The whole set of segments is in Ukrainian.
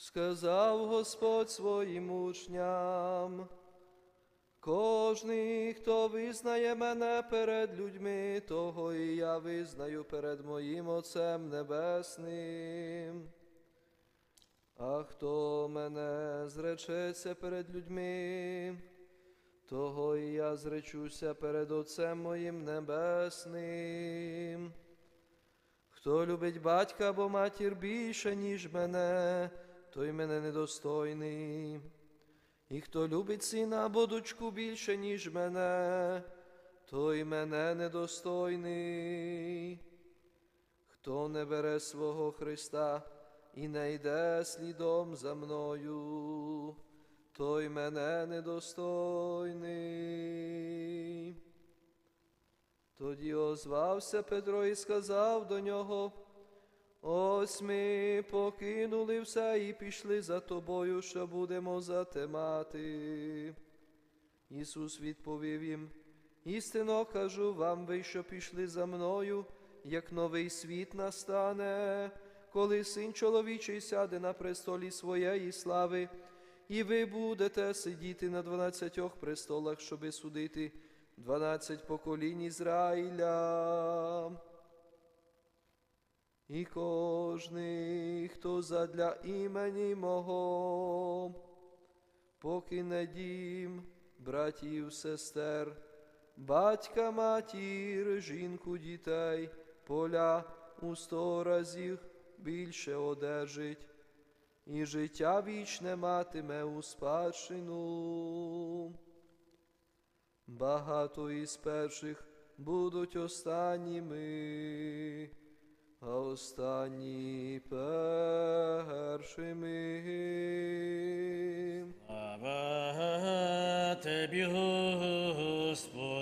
сказав Господь своїм учням. Кожний, хто визнає мене перед людьми, того і я визнаю перед моїм Отцем Небесним. А хто мене зречеться перед людьми, того і я зречуся перед Отцем моїм Небесним. Хто любить батька або матір більше, ніж мене, той мене недостойний. І хто любить сина або дочку більше, ніж мене, той мене недостойний. Хто не бере свого Христа і не йде слідом за мною, той мене недостойний. Тоді озвався Петро і сказав до нього, ось ми покинули все і пішли за тобою, що будемо затемати. Ісус відповів їм, істинно кажу вам, ви, що пішли за мною, як новий світ настане, коли син чоловічий сяде на престолі своєї слави, і ви будете сидіти на дванадцятьох престолах, щоби судити дванадцять поколінь Ізраїля. І кожний, хто задля імені мого, покине дім, братів, сестер, батька, матір, жінку, дітей, поля у сто разів більше одержить, і життя вічне матиме у спадщину. Багато із перших будуть останніми, а останні першими. Слава Тебі, Господи.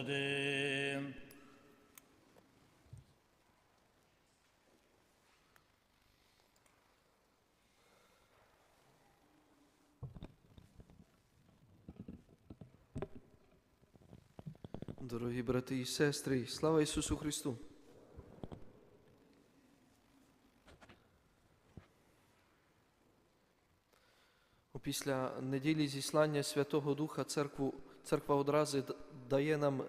Дорогі брати і сестри, слава Ісусу Христу! Після неділі зіслання Святого Духа церкву, церква одразу дає нам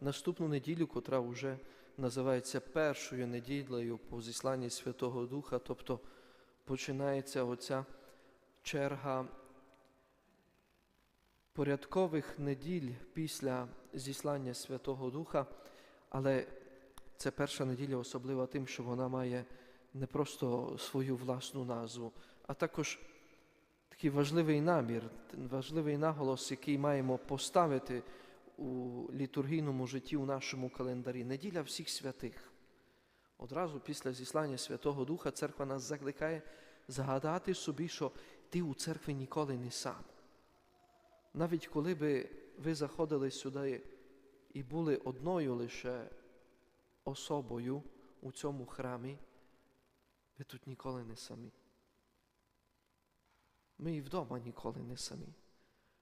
наступну неділю, котра вже називається першою неділею по зісланні Святого Духа, тобто починається оця черга порядкових неділь після зіслання Святого Духа, але це перша неділя особлива тим, що вона має не просто свою власну назву, а також такий важливий намір, важливий наголос, який маємо поставити у літургійному житті у нашому календарі. Неділя всіх святих. Одразу після зіслання Святого Духа церква нас закликає згадати собі, що ти у церкві ніколи не сам. Навіть коли би ви заходили сюди і були одною лише особою у цьому храмі, ви тут ніколи не самі. Ми і вдома ніколи не самі.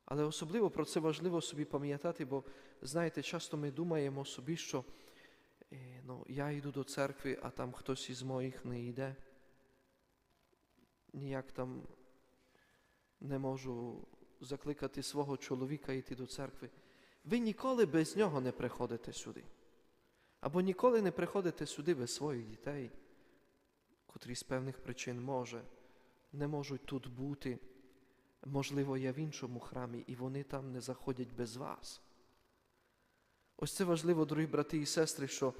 Але особливо про це важливо собі пам'ятати, бо, знаєте, часто ми думаємо собі, що е, ну, я йду до церкви, а там хтось із моїх не йде. Ніяк там не можу закликати свого чоловіка йти до церкви. Ви ніколи без нього не приходите сюди. Або ніколи не приходите сюди без своїх дітей, котрі з певних причин може, не можуть тут бути. Можливо, я в іншому храмі, і вони там не заходять без вас. Ось це важливо, дорогі брати і сестри, що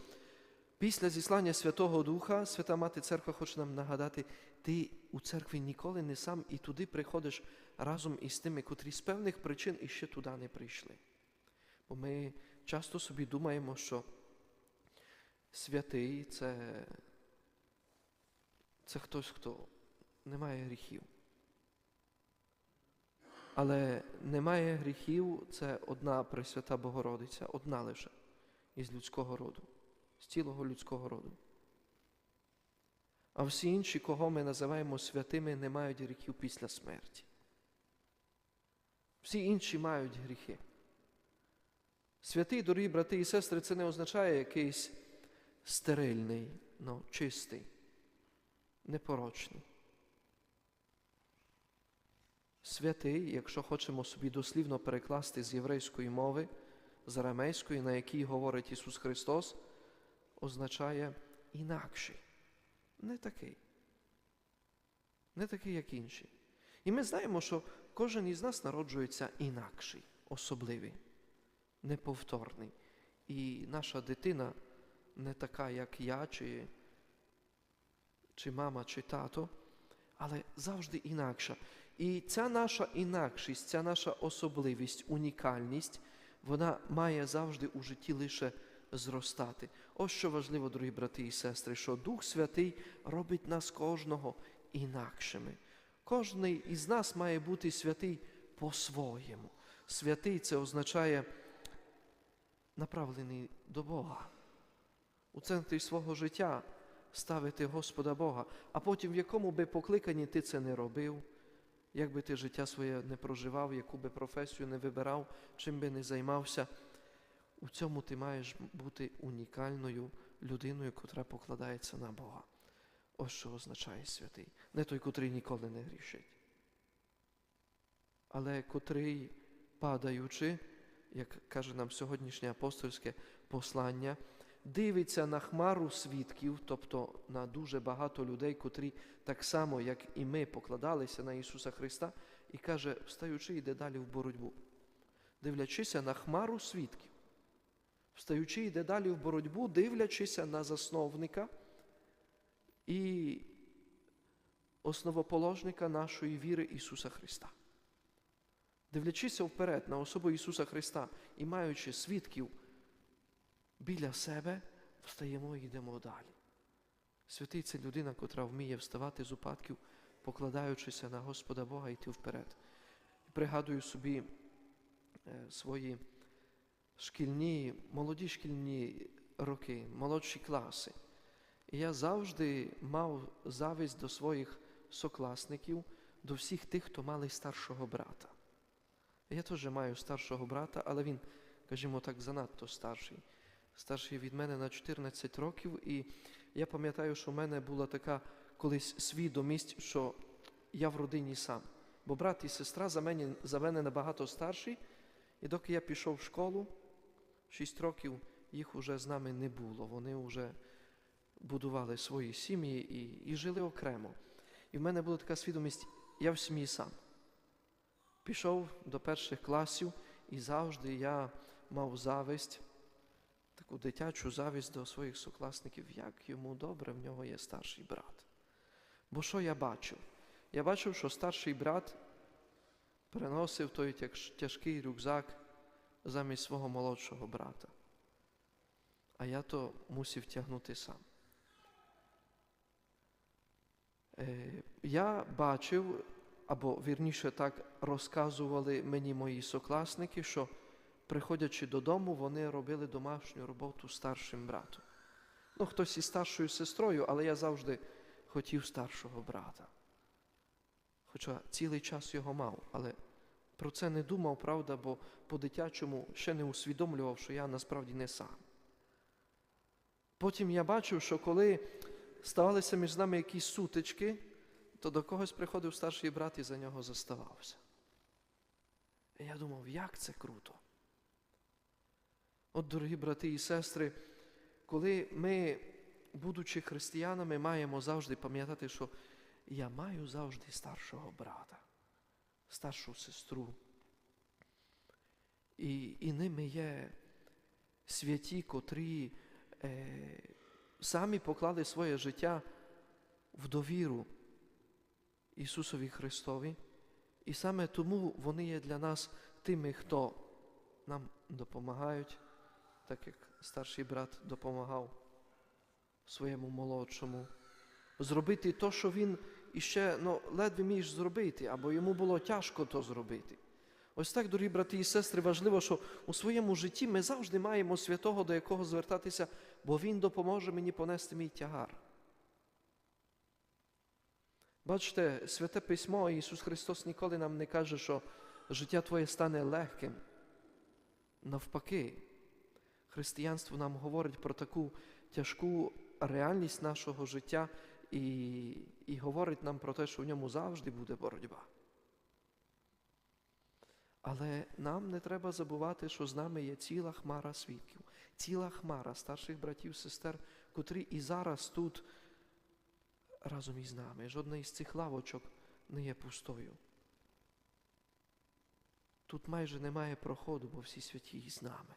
після зіслання Святого Духа Свята Мати Церква хоче нам нагадати, ти у церкві ніколи не сам і туди приходиш разом із тими, котрі з певних причин іще туди не прийшли. Бо ми часто собі думаємо, що святий це, це хтось, хто не має гріхів. Але немає гріхів це одна Пресвята Богородиця, одна лише із людського роду, з цілого людського роду. А всі інші, кого ми називаємо святими, не мають гріхів після смерті. Всі інші мають гріхи. Святий, дорогі брати і сестри, це не означає якийсь стерильний, ну, чистий, непорочний. Святий, якщо хочемо собі дослівно перекласти з єврейської мови, з арамейської, на якій говорить Ісус Христос, означає інакший, не такий, не такий, як інші. І ми знаємо, що кожен із нас народжується інакший, особливий, неповторний. І наша дитина не така, як я, чи, чи мама, чи тато, але завжди інакша. І ця наша інакшість, ця наша особливість, унікальність, вона має завжди у житті лише зростати. Ось що важливо, дорогі брати і сестри, що Дух Святий робить нас кожного інакшими. Кожний із нас має бути святий по-своєму. Святий це означає направлений до Бога. У центрі свого життя ставити Господа Бога, а потім в якому би покликанні ти це не робив, як би ти життя своє не проживав, яку би професію не вибирав, чим би не займався, у цьому ти маєш бути унікальною людиною, котра покладається на Бога. Ось що означає святий. Не той, котрий ніколи не грішить, але котрий, падаючи, як каже нам сьогоднішнє апостольське послання, дивиться на хмару свідків, тобто на дуже багато людей, котрі так само, як і ми, покладалися на Ісуса Христа, і каже, встаючи, йде далі в боротьбу, дивлячися на хмару свідків, встаючи, йде далі в боротьбу, дивлячися на засновника і основоположника нашої віри Ісуса Христа. Дивлячися вперед на особу Ісуса Христа і маючи свідків біля себе, встаємо і йдемо далі. Святий це людина, котра вміє вставати з упадків, покладаючися на Господа Бога йти вперед. Пригадую собі е, свої шкільні, молоді шкільні роки, молодші класи. І я завжди мав завість до своїх сокласників, до всіх тих, хто мали старшого брата. Я теж маю старшого брата, але він, скажімо так, занадто старший. Старший від мене на 14 років, і я пам'ятаю, що в мене була така колись свідомість, що я в родині сам. Бо брат і сестра за мене, за мене набагато старші, і доки я пішов в школу, 6 років їх уже з нами не було. Вони вже будували свої сім'ї і, і жили окремо. І в мене була така свідомість, я в сім'ї сам. Пішов до перших класів, і завжди я мав зависть, таку дитячу завість до своїх сукласників, як йому добре, в нього є старший брат. Бо що я бачив? Я бачив, що старший брат переносив той тяжкий рюкзак замість свого молодшого брата. А я то мусив тягнути сам. Е, Я бачив, або вірніше так розказували мені мої сокласники, що, приходячи додому, вони робили домашню роботу старшим братом. Ну, хтось із старшою сестрою, але я завжди хотів старшого брата. Хоча цілий час його мав, але про це не думав, правда, бо по-дитячому ще не усвідомлював, що я насправді не сам. Потім я бачив, що коли ставалися між нами якісь сутички, то до когось приходив старший брат і за нього заставався. І я думав, як це круто. От, дорогі брати і сестри, коли ми, будучи християнами, маємо завжди пам'ятати, що я маю завжди старшого брата, старшу сестру. І і ними є святі, котрі е, самі поклали своє життя в довіру Ісусові Христові. І саме тому вони є для нас тими, хто нам допомагають, так як старший брат допомагав своєму молодшому, зробити те, що він іще ну, ледве міг зробити, або йому було тяжко то зробити. Ось так, дорогі брати і сестри, важливо, що у своєму житті ми завжди маємо святого, до якого звертатися, бо Він допоможе мені понести мій тягар. Бачите, святе письмо Ісус Христос ніколи нам не каже, що життя Твоє стане легким. Навпаки, християнство нам говорить про таку тяжку реальність нашого життя і, і говорить нам про те, що в ньому завжди буде боротьба. Але нам не треба забувати, що з нами є ціла хмара свідків, ціла хмара старших братів, сестер, котрі і зараз тут разом із нами. Жодна із цих лавочок не є пустою. Тут майже немає проходу, бо всі святі із нами.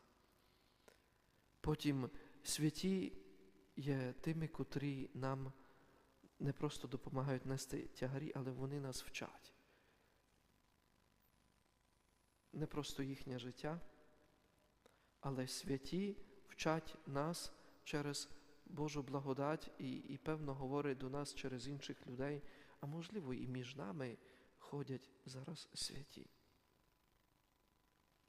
Потім святі є тими, котрі нам не просто допомагають нести тягарі, але вони нас вчать. Не просто їхнє життя, але святі вчать нас через Божу благодать і, і певно говорять до нас через інших людей, а можливо і між нами ходять зараз святі.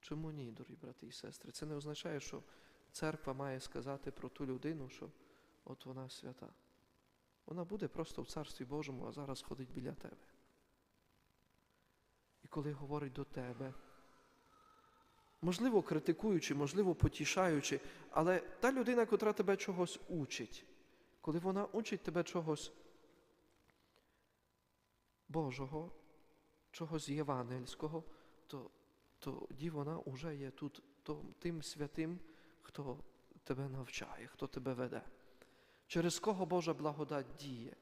Чому ні, дорогі брати і сестри? Це не означає, що церква має сказати про ту людину, що от вона свята. Вона буде просто в Царстві Божому, а зараз ходить біля тебе. І коли говорить до тебе, можливо, критикуючи, можливо, потішаючи, але та людина, котра тебе чогось учить, коли вона учить тебе чогось Божого, чогось євангельського, то тоді вона вже є тут тим святим, хто тебе навчає, хто тебе веде, через кого Божа благодать діє.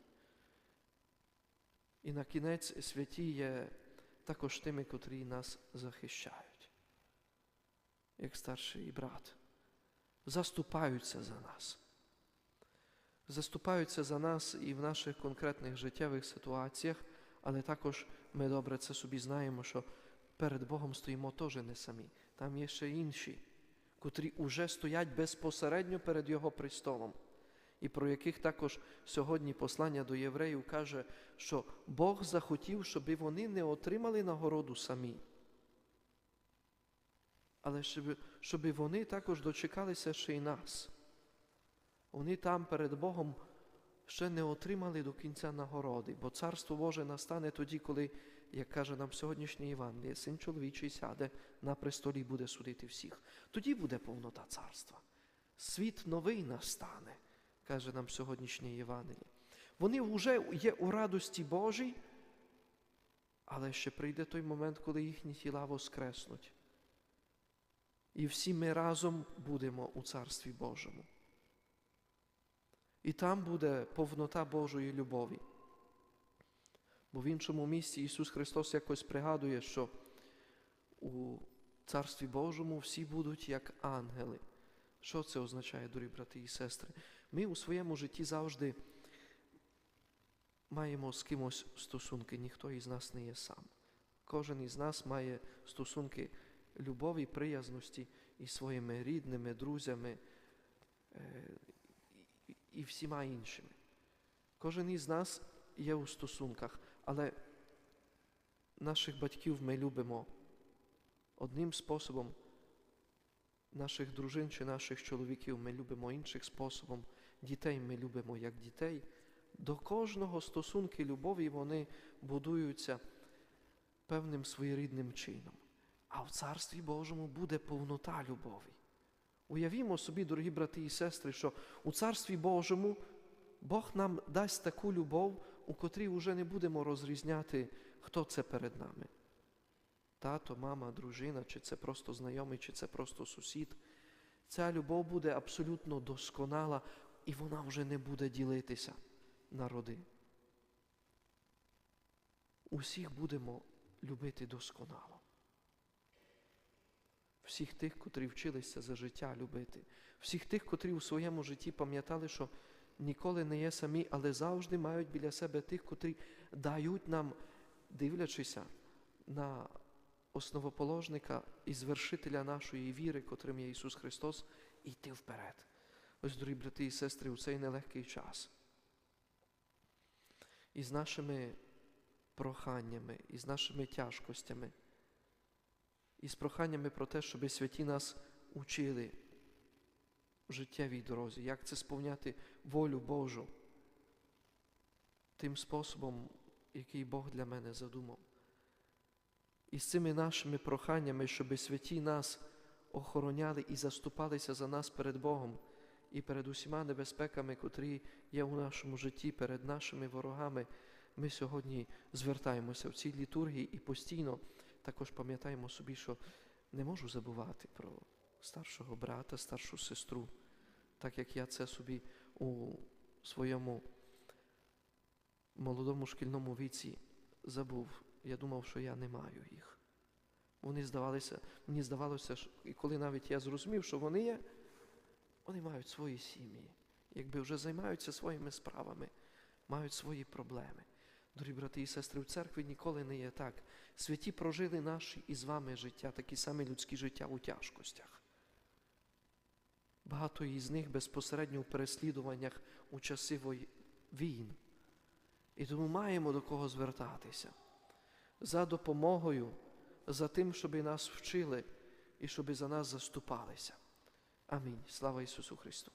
І на кінець святі є також тими, котрі нас захищають, як старший брат, заступаються за нас. Заступаються за нас і в наших конкретних життєвих ситуаціях, але також ми добре це собі знаємо, що перед Богом стоїмо теж не самі. Там є ще інші, котрі уже стоять безпосередньо перед Його престолом, і про яких також сьогодні послання до євреїв каже, що Бог захотів, щоб вони не отримали нагороду самі, але щоб, щоб вони також дочекалися ще й нас. Вони там перед Богом ще не отримали до кінця нагороди, бо Царство Боже настане тоді, коли як каже нам сьогоднішнє Євангеліє, син чоловічий сяде на престолі і буде судити всіх. Тоді буде повнота царства. Світ новий настане, каже нам сьогоднішнє Євангеліє. Вони вже є у радості Божій, але ще прийде той момент, коли їхні тіла воскреснуть. І всі ми разом будемо у Царстві Божому. І там буде повнота Божої любові. Бо в іншому місці Ісус Христос якось пригадує, що у Царстві Божому всі будуть як ангели. Що це означає, дорогі брати і сестри? Ми у своєму житті завжди маємо з кимось стосунки, ніхто із нас не є сам. Кожен із нас має стосунки любові, приязності із своїми рідними, друзями і всіма іншими. Кожен із нас є у стосунках, але наших батьків ми любимо одним способом, наших дружин чи наших чоловіків ми любимо іншим способом, дітей ми любимо як дітей. До кожного стосунки любові вони будуються певним своєрідним чином. А в Царстві Божому буде повнота любові. Уявімо собі, дорогі брати і сестри, що у Царстві Божому Бог нам дасть таку любов, у котрій вже не будемо розрізняти, хто це перед нами. Тато, мама, дружина, чи це просто знайомий, чи це просто сусід. Ця любов буде абсолютно досконала, і вона вже не буде ділитися на роди. Усіх будемо любити досконало. Всіх тих, котрі вчилися за життя любити, всіх тих, котрі у своєму житті пам'ятали, що ніколи не є самі, але завжди мають біля себе тих, котрі дають нам, дивлячися на основоположника і звершителя нашої віри, котрим є Ісус Христос, йти вперед. Ось, дорогі брати і сестри, у цей нелегкий час. І з нашими проханнями, і з нашими тяжкостями, і з проханнями про те, щоб святі нас учили життєвій дорозі, як це сповняти волю Божу тим способом, який Бог для мене задумав. І з цими нашими проханнями, щоб святі нас охороняли і заступалися за нас перед Богом і перед усіма небезпеками, котрі є у нашому житті, перед нашими ворогами, ми сьогодні звертаємося в цій літургії і постійно також пам'ятаємо собі, що не можу забувати про старшого брата, старшу сестру, так як я це собі у своєму молодому шкільному віці забув. Я думав, що я не маю їх. Вони здавалися, мені здавалося, що, і коли навіть я зрозумів, що вони є, вони мають свої сім'ї, якби вже займаються своїми справами, мають свої проблеми. Дорогі брати і сестри, в церкві ніколи не є так. Святі прожили наші і з вами життя, такі самі людські життя у тяжкостях. Багато із них безпосередньо в переслідуваннях у часи війн. І тому маємо до кого звертатися за допомогою, за тим, щоб нас вчили і щоб за нас заступалися. Амінь. Слава Ісусу Христу!